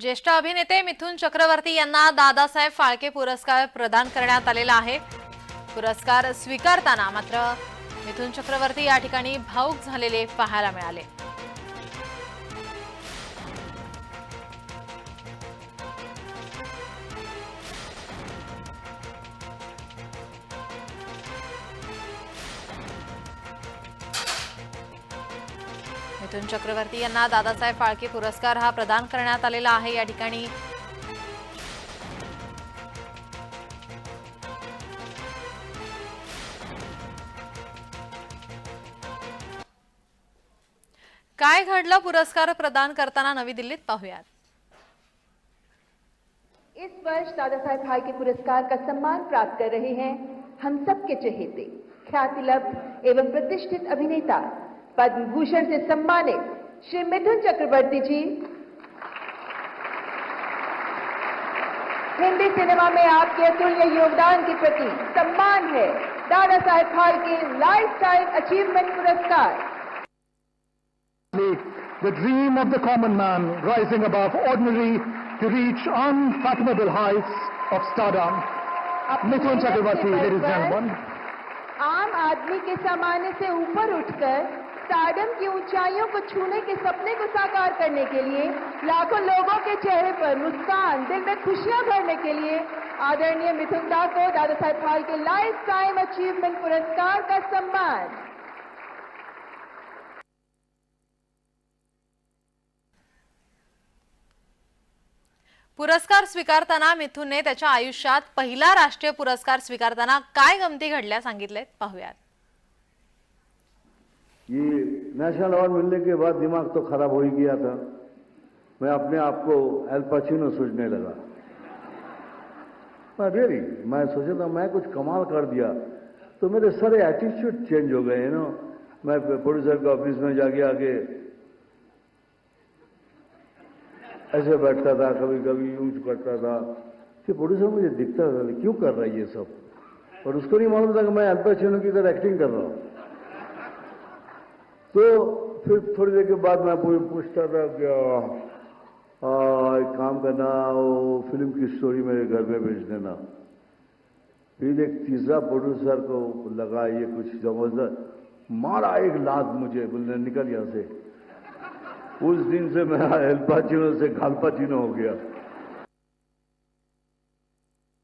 ज्येष्ठ अभिनेते मिथुन चक्रवर्ती यांना दादासाहेब फाळके पुरस्कार प्रदान करण्यात आलेला आहे. पुरस्कार स्वीकारताना मात्र मिथुन चक्रवर्ती या ठिकाणी भाऊक झालेले पाहायला मिळाले. मिथुन चक्रवर्ती यांना दादासाहेब फाळके पुरस्कार हा प्रदान ठिकाणी काय घडलं? पुरस्कार प्रदान करताना नवी दिल्लीत पाहूयात. इस वर्ष दादा साहेब फाल्के पुरस्कार का सम्मान प्राप्त कर रहे हैं हम सबके चहेते. ख्याति लब्ध एवं प्रतिष्ठित अभिनेता पद्म भूषण से सम्मानित श्री मिथुन चक्रवर्ती जी हिंदी सिनेमा में आपके अतुल्य योगदान के प्रति सम्मान है Dada Saheb Phalke lifetime achievement पुरस्कार the dream of the common man rising above ordinary to reach unfathomable heights of stardom. Mithun बल ladies and gentlemen. आम आदमी के सामान्य से ऊपर उठकर स्टारडम की ऊंचाइयों को छूने के सपने को साकार करने के लिए लाखों लोगों के चेहरे पर मुस्कान दिल में खुशियाँ भरने के लिए आदरणीय मिथुन दा को Dada Saheb Phalke lifetime achievement पुरस्कार का सम्मान। पुरस्कार स्वीकारताना मिथुनने त्याच्या आयुष्यात पहिला राष्ट्रीय पुरस्कार स्वीकारताना काय गमती घडल्या सांगितले पाहूयात. ये नेशनल अवार्ड मिलने के बाद दिमाग तो खराब हो ही गया था। मैं अपने आप को एल पचिनो सोचने लगा। रियली मैं सोचा था, मैं कुछ कमाल कर दिया। तो मेरे सारे एटीट्यूड चेंज हो गए ना मैं प्रोड्यूसर के ऑफ़िस में जाके आके ऐसे बैठता था कभी कभी यूज़ करता था। कि प्रोड्यूसर मुझे दिखता था क्यों कर रहा है ये सब? और उसको नहीं मालूम था कि मैं अल्पाचिनो की तरह एक्टिंग कर रहा हूँ। तो फिर थोड़ी देर के बाद मैं पूछ- पूछता था कि आ, एक काम करना वो फ़िल्म की स्टोरी मेरे घर में भेज देना। फिर एक तीसरा प्रोड्यूसर को लगा ये कुछ ज़बरदस्त मारा एक लात मुझे। बोलने निकल यहाँ से। उस दिन से मैं एल्पाचिनो से गालपाचिनो हो गया।